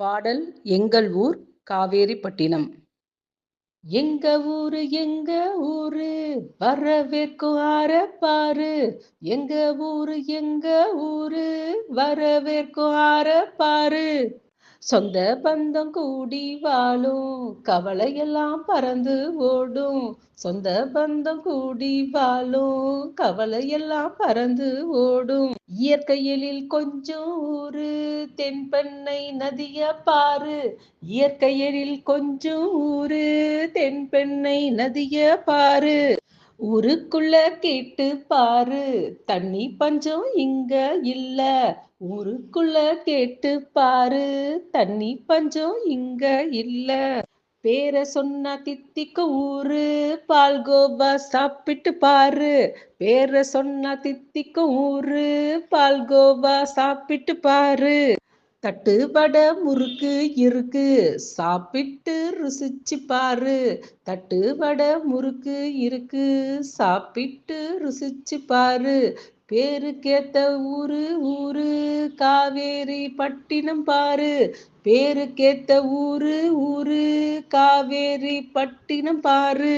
பாடல் எங்கள் ஊர் காவேரிப்பட்டினம். எங்க ஊரு எங்க ஊரு? வரவேற்கும் ஆரப்பாரு எங்க ஊரு எங்க ஊரு? வரவேற்கும் ஆரப்பாரு சொந்த பந்தம் கூடி வாழும் கவலையெல்லாம் பறந்து ஓடும். சொந்த பந்தம் கூடி வாழும் கவலையெல்லாம் பறந்து ஓடும். இயற்கையிலில் கொஞ்சம் ஊரு தென்பெண்ணை நதிய பாரு இயற்கையலில் கொஞ்சம் ஊரு தென்பெண்ணை நதிய பாரு ஊருக்குள்ள கேட்டு பாரு. தண்ணி பஞ்சம் இங்க இல்ல. ஊருக்குள்ள கேட்டு பாரு. தண்ணி பஞ்சம் இங்க இல்ல. பேர சொன்னா தித்திக்கு ஊரு. பால் கோபா சாப்பிட்டு பாரு. பேர சொன்னா தித்திக்கு ஊரு. பால் கோபா சாப்பிட்டு பாரு. தட்டுவட முறுக்கு இருக்கு. சாப்பிட்டு ருசிச்சு பாரு. தட்டுவட முறுக்கு இருக்கு. சாப்பிட்டு ருசிச்சு பாரு. பேருக்கேத்த ஊரு ஊரு. காவேரி பட்டினம் பாரு. பேருக்கேத்த ஊரு ஊரு. காவேரி பட்டினம் பாரு.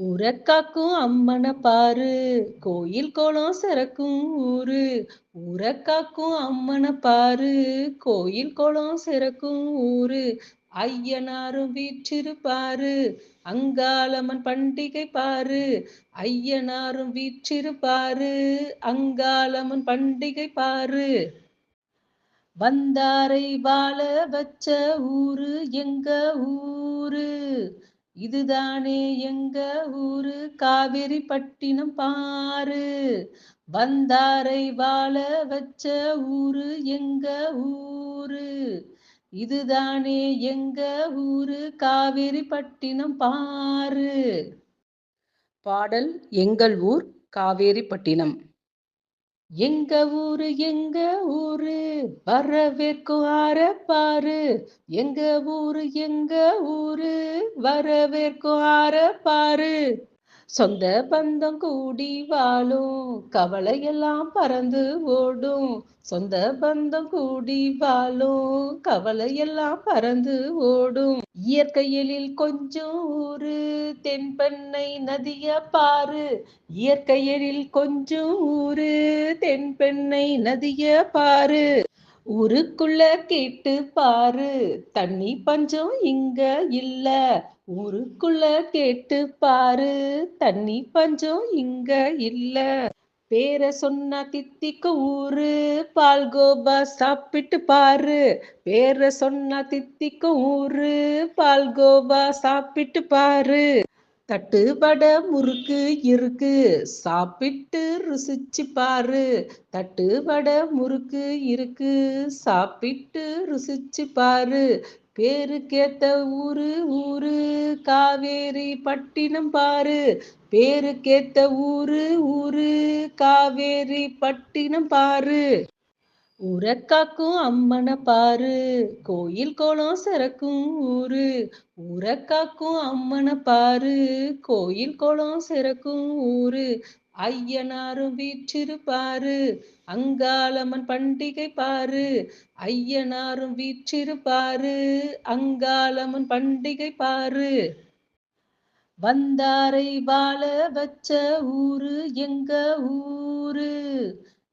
உரக்காக்கும் அம்மனை பாரு. கோயில் கோலம் சிறக்கும் ஊரு. உரக்காக்கும் அம்மனை பாரு. கோயில் கோலம் சிறக்கும் ஊரு. ஐயனாரும் வீற்றிருப்பாரு. அங்காளம்மன் பண்டிகை பாரு. ஐயனாரும் வீற்றிருப்பாரு. அங்காளம்மன் பண்டிகை பாரு. வந்தாரை வாழ வச்ச ஊரு எங்க ஊரு? இதுதானே எங்க ஊரு? காவிரி பட்டினம் பாரு. வந்தாரை வாழ வச்ச ஊரு எங்க ஊரு? இதுதானே எங்க ஊரு? காவிரி பட்டினம் பாரு. பாடல் எங்கள் ஊர் காவேரிப்பட்டினம் எங்க ஊரு எங்க ஊரு? வரவேற்கும் ஆரப்பாரு எங்க ஊரு எங்க ஊரு? வரவேற்கும் ஆரப்பாரு சொந்த பந்தம் கூடி வாழும் கவலையெல்லாம் பறந்து ஓடும். சொந்த பந்தம் கூடி வாழும் கவலையெல்லாம் பறந்து ஓடும். இயற்கையிலில் கொஞ்சம் ஊரு தென்பெண்ணை நதிய பாரு இயற்கையலில் கொஞ்சம் ஊரு தென்பெண்ணை நதிய பாரு ஊருக்குள்ள கேட்டு பாரு. தண்ணி பஞ்சம் இங்க இல்ல. ஊருக்குள்ள கேட்டு பாரு. தண்ணி பஞ்சம் இங்க இல்ல. பேரை சொன்னா தித்திக்கு ஊரு. பால்கோவா சாப்பிட்டு பாரு. பேர சொன்னா தித்திக்கு ஊரு. பால்கோவா சாப்பிட்டு பாரு. தட்டுவட முறுக்கு இருக்கு. சாப்பிட்டு ருசிச்சு பாரு. தட்டுவட முறுக்கு இருக்கு. சாப்பிட்டு ருசிச்சு பாரு. பேருக்கேத்த ஊரு ஊரு. காவேரி பட்டினம் பாரு. பேருக்கேத்த ஊரு ஊரு. காவேரி பட்டினம் பாரு. உரக்காக்கும் அம்மனை பாரு. கோயில் கோலம் சிறக்கும் ஊரு. உரக்காக்கும் அம்மனை பாரு. கோயில் கோலம் சிறக்கும் ஊரு. ஐயனாரும் வீற்றிருப்பாரு. அங்காளம்மன் பண்டிகை பாரு. ஐயனாரும் வீற்றிருப்பாரு. அங்காளம்மன் பண்டிகை பாரு. வந்தாரை வாழ வச்ச ஊரு எங்க ஊரு?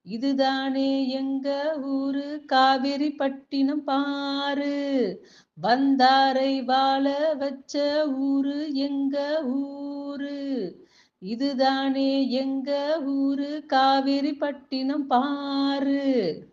இதுதானே எங்க ஊரு? காவிரி பட்டினம் பாரு. வந்தாரை வாழ வச்ச ஊரு எங்க ஊரு? இதுதானே எங்க ஊரு? காவிரி பட்டினம் பாரு.